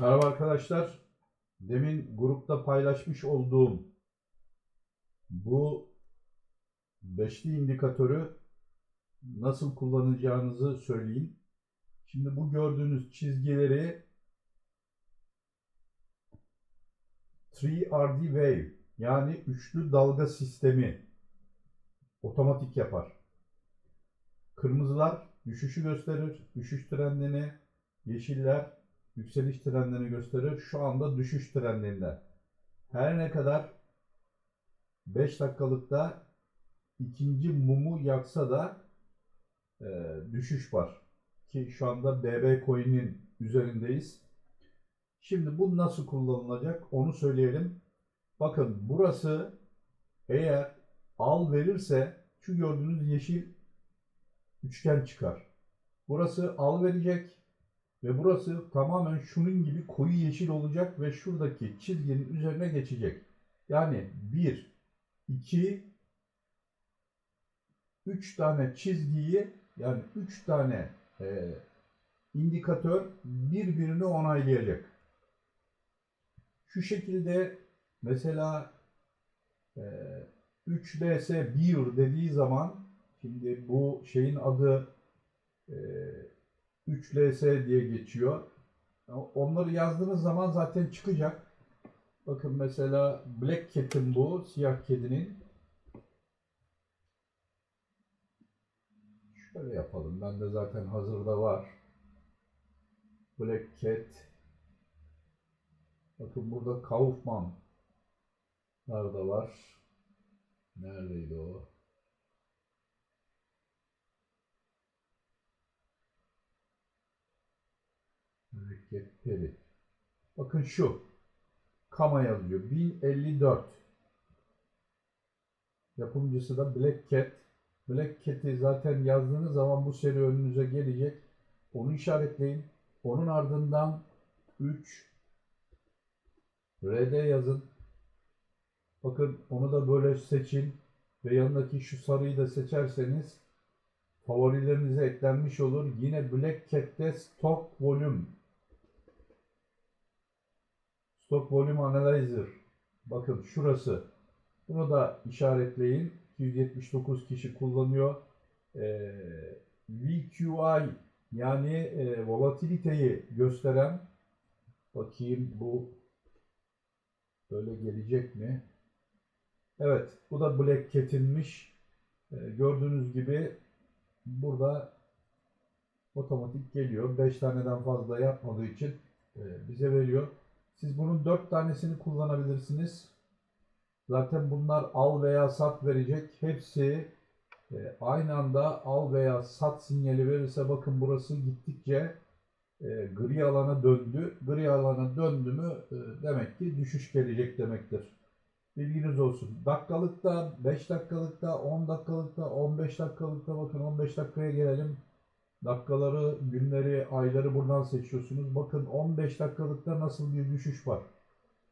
Merhaba arkadaşlar. Demin grupta paylaşmış olduğum bu beşli indikatörü nasıl kullanacağınızı söyleyeyim. Şimdi bu gördüğünüz çizgileri 3RD Wave yani üçlü dalga sistemi otomatik yapar. Kırmızılar düşüşü gösterir, düşüş trendini, yeşiller yükseliş trendini gösterir. Şu anda düşüş trendinde. Her ne kadar 5 dakikalıkta ikinci mumu yaksa da e, düşüş var. Ki şu anda BB Coin'in üzerindeyiz. Şimdi bu nasıl kullanılacak onu söyleyelim. Bakın burası eğer al verirse şu gördüğünüz yeşil üçgen çıkar. Burası al verecek ve burası tamamen şunun gibi koyu yeşil olacak ve şuradaki çizginin üzerine geçecek. Yani 1, 2, 3 tane çizgiyi yani 3 tane e, indikatör birbirini onaylayacak. Şu şekilde mesela e, 3DS1 dediği zaman şimdi bu şeyin adı e, 3LS diye geçiyor. Onları yazdığınız zaman zaten çıkacak. Bakın mesela Black Cat'in bu, siyah kedinin. Şöyle yapalım. Bende zaten hazırda var. Black Cat. Bakın burada Kaufman da var. Neredeydi o? Peri. Bakın şu. Kama yazıyor. 1054. Yapımcısı da Black Cat. Black Cat'i zaten yazdığınız zaman bu seri önünüze gelecek. Onu işaretleyin. Onun ardından 3 RD yazın. Bakın onu da böyle seçin. Ve yanındaki şu sarıyı da seçerseniz favorilerinize eklenmiş olur. Yine Black Cat'te Stock Volume Stock Volume Analyzer. Bakın şurası. Bunu da işaretleyin. 279 kişi kullanıyor. Ee, VQI yani e, volatiliteyi gösteren bakayım bu böyle gelecek mi? Evet. Bu da Black Cat'inmiş. Ee, gördüğünüz gibi burada otomatik geliyor. 5 taneden fazla yapmadığı için e, bize veriyor. Siz bunun 4 tanesini kullanabilirsiniz. Zaten bunlar al veya sat verecek. Hepsi e, aynı anda al veya sat sinyali verirse bakın burası gittikçe e, gri alana döndü. Gri alana döndü mü e, demek ki düşüş gelecek demektir. Bilginiz olsun. Dakikalıkta, 5 dakikalıkta, 10 dakikalıkta, 15 dakikalıkta bakın 15 dakikaya gelelim. Dakikaları, günleri, ayları buradan seçiyorsunuz. Bakın 15 dakikalıkta nasıl bir düşüş var.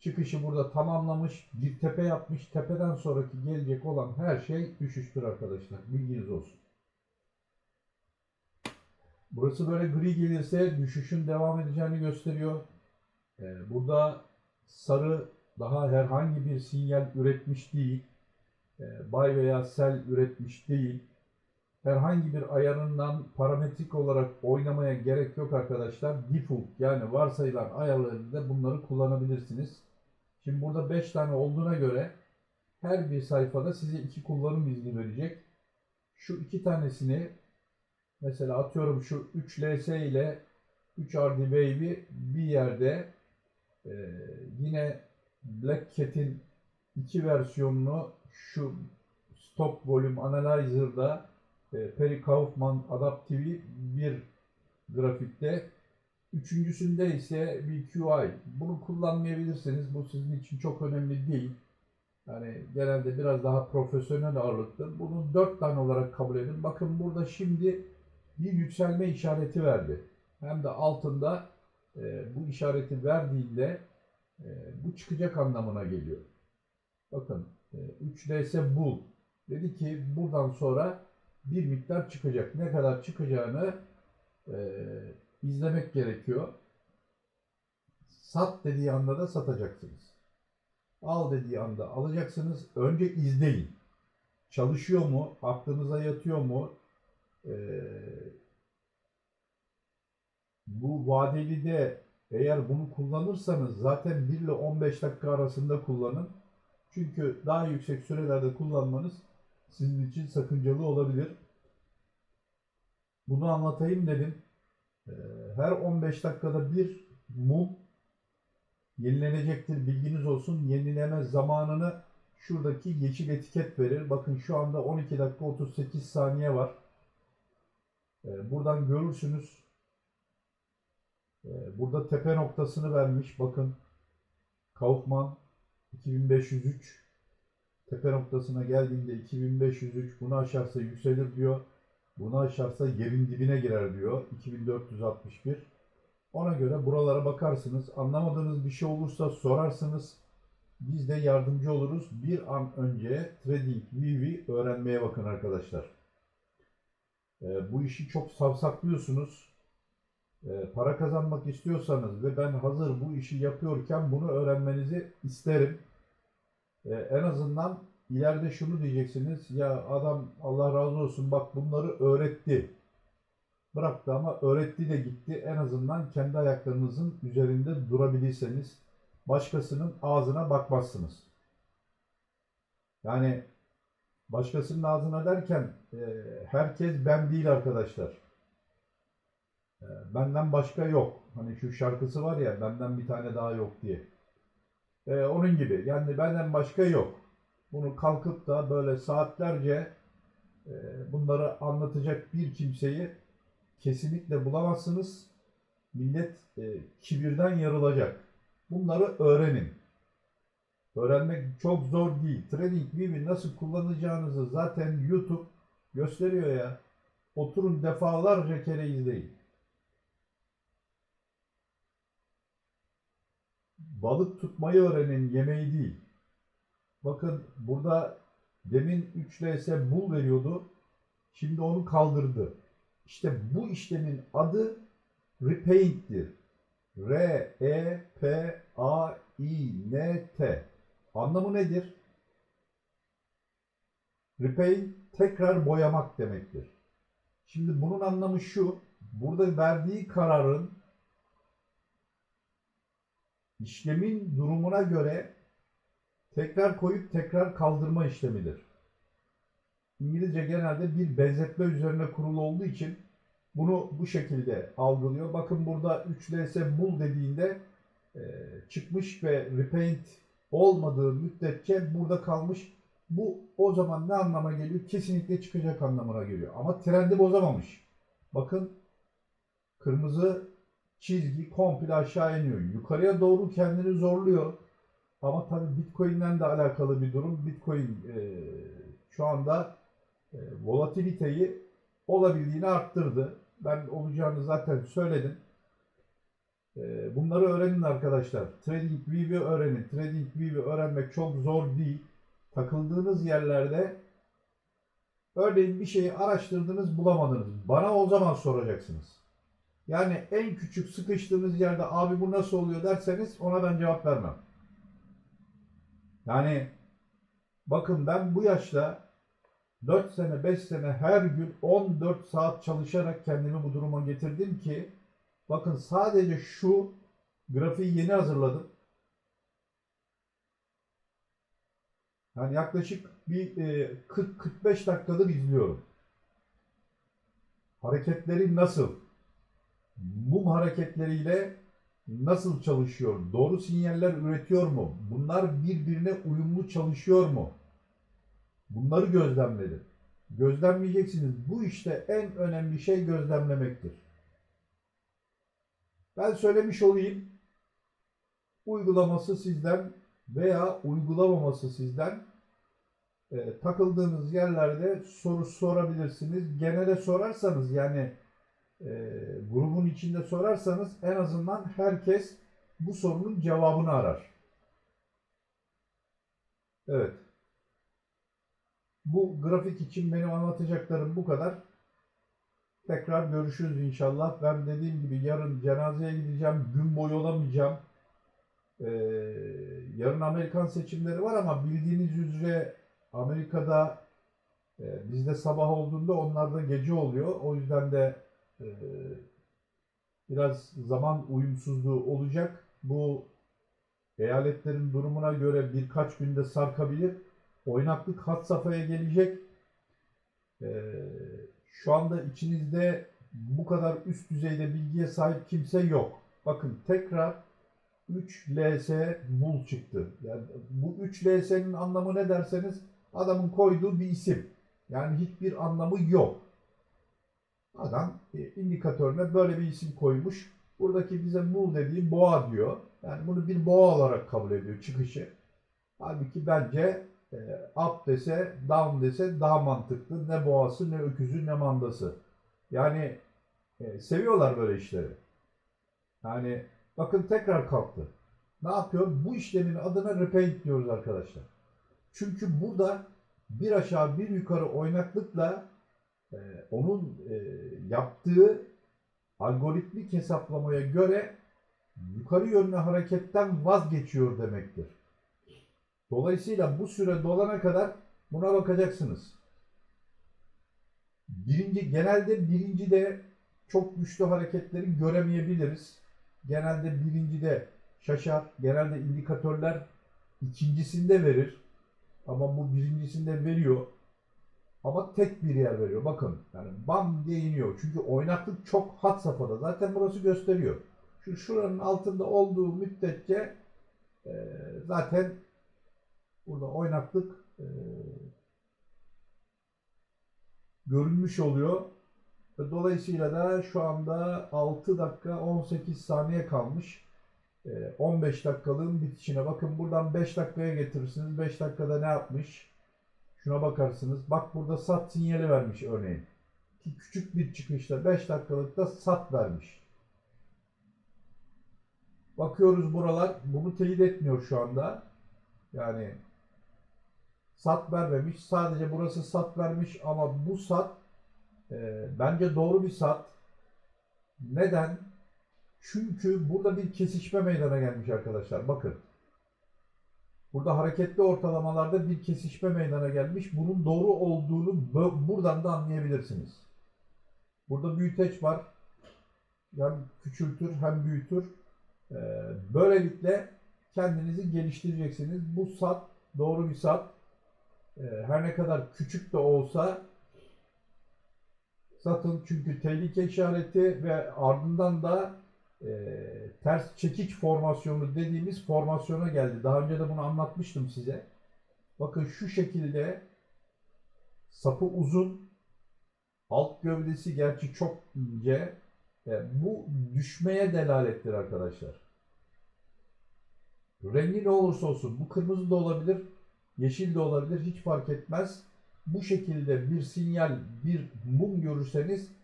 Çıkışı burada tamamlamış, bir tepe yapmış. Tepeden sonraki gelecek olan her şey düşüştür arkadaşlar. Bilginiz olsun. Burası böyle gri gelirse düşüşün devam edeceğini gösteriyor. Ee, burada sarı daha herhangi bir sinyal üretmiş değil. Ee, buy veya sell üretmiş değil herhangi bir ayarından parametrik olarak oynamaya gerek yok arkadaşlar. Default yani varsayılan ayarlarında bunları kullanabilirsiniz. Şimdi burada 5 tane olduğuna göre her bir sayfada size iki kullanım izni verecek. Şu iki tanesini mesela atıyorum şu 3LS ile 3RD Wave'i bir yerde e, yine Black Cat'in iki versiyonunu şu Stop Volume Analyzer'da e, Perry Kaufman Adaptive'i bir grafikte. Üçüncüsünde ise BQI. Bunu kullanmayabilirsiniz. Bu sizin için çok önemli değil. Yani genelde biraz daha profesyonel ağırlıklı. Bunu dört tane olarak kabul edin. Bakın burada şimdi bir yükselme işareti verdi. Hem de altında e, bu işareti verdiğinde e, bu çıkacak anlamına geliyor. Bakın e, 3DS Bull dedi ki buradan sonra bir miktar çıkacak. Ne kadar çıkacağını e, izlemek gerekiyor. Sat dediği anda da satacaksınız. Al dediği anda alacaksınız. Önce izleyin. Çalışıyor mu? Aklınıza yatıyor mu? Ee, bu vadeli de eğer bunu kullanırsanız zaten 1 ile 15 dakika arasında kullanın. Çünkü daha yüksek sürelerde kullanmanız sizin için sakıncalı olabilir. Bunu anlatayım dedim. Ee, Her 15 dakikada bir mum yenilenecektir. Bilginiz olsun. Yenileme zamanını şuradaki yeşil etiket verir. Bakın şu anda 12 dakika 38 saniye var. Ee, Buradan görürsünüz. Ee, Burada tepe noktasını vermiş. Bakın Kaufman 2503 tepe noktasına geldiğinde 2503 bunu aşarsa yükselir diyor. Bunu aşarsa yerin dibine girer diyor. 2461. Ona göre buralara bakarsınız. Anlamadığınız bir şey olursa sorarsınız. Biz de yardımcı oluruz. Bir an önce Trading VV öğrenmeye bakın arkadaşlar. Ee, bu işi çok savsaklıyorsunuz. Ee, para kazanmak istiyorsanız ve ben hazır bu işi yapıyorken bunu öğrenmenizi isterim. Ee, en azından ileride şunu diyeceksiniz. Ya adam Allah razı olsun bak bunları öğretti. Bıraktı ama öğretti de gitti. En azından kendi ayaklarınızın üzerinde durabilirseniz başkasının ağzına bakmazsınız. Yani başkasının ağzına derken e, herkes ben değil arkadaşlar. E, benden başka yok. Hani şu şarkısı var ya benden bir tane daha yok diye. E, onun gibi. Yani benden başka yok. Bunu kalkıp da böyle saatlerce e, bunları anlatacak bir kimseyi kesinlikle bulamazsınız. Millet e, kibirden yarılacak. Bunları öğrenin. Öğrenmek çok zor değil. TradingView'i nasıl kullanacağınızı zaten YouTube gösteriyor ya. Oturun defalarca kere izleyin. Balık tutmayı öğrenin, yemeği değil. Bakın burada demin 3 LS bul veriyordu. Şimdi onu kaldırdı. İşte bu işlemin adı repaint'tir. R E P A I N T. Anlamı nedir? Repaint tekrar boyamak demektir. Şimdi bunun anlamı şu. Burada verdiği kararın işlemin durumuna göre tekrar koyup tekrar kaldırma işlemidir. İngilizce genelde bir benzetme üzerine kurulu olduğu için bunu bu şekilde algılıyor. Bakın burada 3ls bul dediğinde e, çıkmış ve repaint olmadığı müddetçe burada kalmış. Bu o zaman ne anlama geliyor? Kesinlikle çıkacak anlamına geliyor. Ama trendi bozamamış. Bakın kırmızı çizgi komple aşağı iniyor. Yukarıya doğru kendini zorluyor. Ama tabii Bitcoin'den de alakalı bir durum. Bitcoin e, şu anda e, volatiliteyi olabildiğini arttırdı. Ben olacağını zaten söyledim. E, bunları öğrenin arkadaşlar. TradingView'i öğrenin. TradingView'i öğrenmek çok zor değil. Takıldığınız yerlerde örneğin bir şeyi araştırdınız bulamadınız. Bana o zaman soracaksınız. Yani en küçük sıkıştığınız yerde abi bu nasıl oluyor derseniz ona ben cevap vermem. Yani bakın ben bu yaşta 4 sene 5 sene her gün 14 saat çalışarak kendimi bu duruma getirdim ki bakın sadece şu grafiği yeni hazırladım. Yani yaklaşık bir e, 40-45 dakikadır izliyorum. Hareketleri nasıl? Mum hareketleriyle nasıl çalışıyor? Doğru sinyaller üretiyor mu? Bunlar birbirine uyumlu çalışıyor mu? Bunları gözlemledim. Gözlemleyeceksiniz. Bu işte en önemli şey gözlemlemektir. Ben söylemiş olayım. Uygulaması sizden veya uygulamaması sizden e, takıldığınız yerlerde soru sorabilirsiniz. Genele sorarsanız yani e, grubun içinde sorarsanız en azından herkes bu sorunun cevabını arar. Evet. Bu grafik için benim anlatacaklarım bu kadar. Tekrar görüşürüz inşallah. Ben dediğim gibi yarın cenazeye gideceğim. Gün boyu olamayacağım. Ee, yarın Amerikan seçimleri var ama bildiğiniz üzere Amerika'da e, bizde sabah olduğunda onlarda gece oluyor. O yüzden de e, biraz zaman uyumsuzluğu olacak. Bu eyaletlerin durumuna göre birkaç günde sarkabilir. Oynaklık hat safhaya gelecek. Ee, şu anda içinizde bu kadar üst düzeyde bilgiye sahip kimse yok. Bakın tekrar 3LS bul çıktı. Yani bu 3LS'nin anlamı ne derseniz adamın koyduğu bir isim. Yani hiçbir anlamı yok. Adam e, indikatörüne böyle bir isim koymuş. Buradaki bize mul dediği boğa diyor. Yani bunu bir boğa olarak kabul ediyor çıkışı. Halbuki bence e, up dese, down dese daha mantıklı. Ne boğası, ne öküzü, ne mandası. Yani e, seviyorlar böyle işleri. Yani bakın tekrar kalktı. Ne yapıyor? Bu işlemin adına repaint diyoruz arkadaşlar. Çünkü burada bir aşağı bir yukarı oynaklıkla e, onun e, yaptığı algoritmik hesaplamaya göre yukarı yönlü hareketten vazgeçiyor demektir. Dolayısıyla bu süre dolana kadar buna bakacaksınız. Birinci, genelde birinci de çok güçlü hareketleri göremeyebiliriz. Genelde birinci de şaşar. Genelde indikatörler ikincisinde verir. Ama bu birincisinde veriyor. Ama tek bir yer veriyor. Bakın yani bam diye iniyor. Çünkü oynaklık çok hat safhada. Zaten burası gösteriyor. Şu şuranın altında olduğu müddetçe e, zaten burada oynaklık e, görünmüş oluyor. Dolayısıyla da şu anda 6 dakika 18 saniye kalmış. E, 15 dakikalığın bitişine. Bakın buradan 5 dakikaya getirirsiniz. 5 dakikada ne yapmış? Şuna bakarsınız. Bak burada sat sinyali vermiş örneğin. Ki küçük bir çıkışta 5 dakikalıkta sat vermiş. Bakıyoruz buralar bunu teyit etmiyor şu anda. Yani sat vermemiş. Sadece burası sat vermiş ama bu sat e, bence doğru bir sat. Neden? Çünkü burada bir kesişme meydana gelmiş arkadaşlar. Bakın. Burada hareketli ortalamalarda bir kesişme meydana gelmiş. Bunun doğru olduğunu buradan da anlayabilirsiniz. Burada büyüteç var. Hem küçültür hem büyütür. Ee, böylelikle kendinizi geliştireceksiniz. Bu sat doğru bir sat. Ee, her ne kadar küçük de olsa satın çünkü tehlike işareti ve ardından da e, ters çekiç formasyonu dediğimiz formasyona geldi. Daha önce de bunu anlatmıştım size. Bakın şu şekilde sapı uzun, alt gövdesi gerçi çok ince. E, bu düşmeye delalettir arkadaşlar. Rengi ne olursa olsun bu kırmızı da olabilir, yeşil de olabilir hiç fark etmez. Bu şekilde bir sinyal, bir mum görürseniz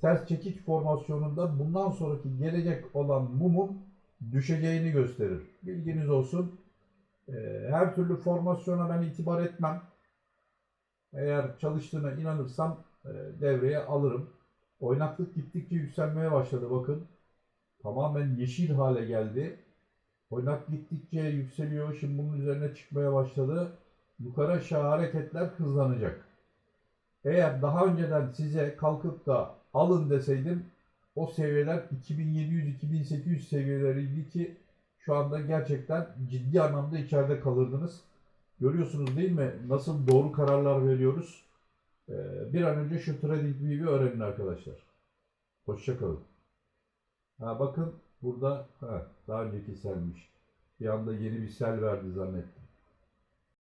ters çekiç formasyonunda bundan sonraki gelecek olan mumun düşeceğini gösterir. Bilginiz olsun. Ee, Her türlü formasyona ben itibar etmem. Eğer çalıştığına inanırsam e, devreye alırım. Oynaklık gittikçe yükselmeye başladı bakın. Tamamen yeşil hale geldi. Oynak gittikçe yükseliyor. Şimdi bunun üzerine çıkmaya başladı. Yukarı aşağı hareketler hızlanacak. Eğer daha önceden size kalkıp da alın deseydim o seviyeler 2700-2800 seviyeleriydi ki şu anda gerçekten ciddi anlamda içeride kalırdınız. Görüyorsunuz değil mi? Nasıl doğru kararlar veriyoruz. Ee, bir an önce şu TradingView'i öğrenin arkadaşlar. Hoşçakalın. Ha bakın burada ha, daha önceki selmiş. Bir anda yeni bir sel verdi zannettim.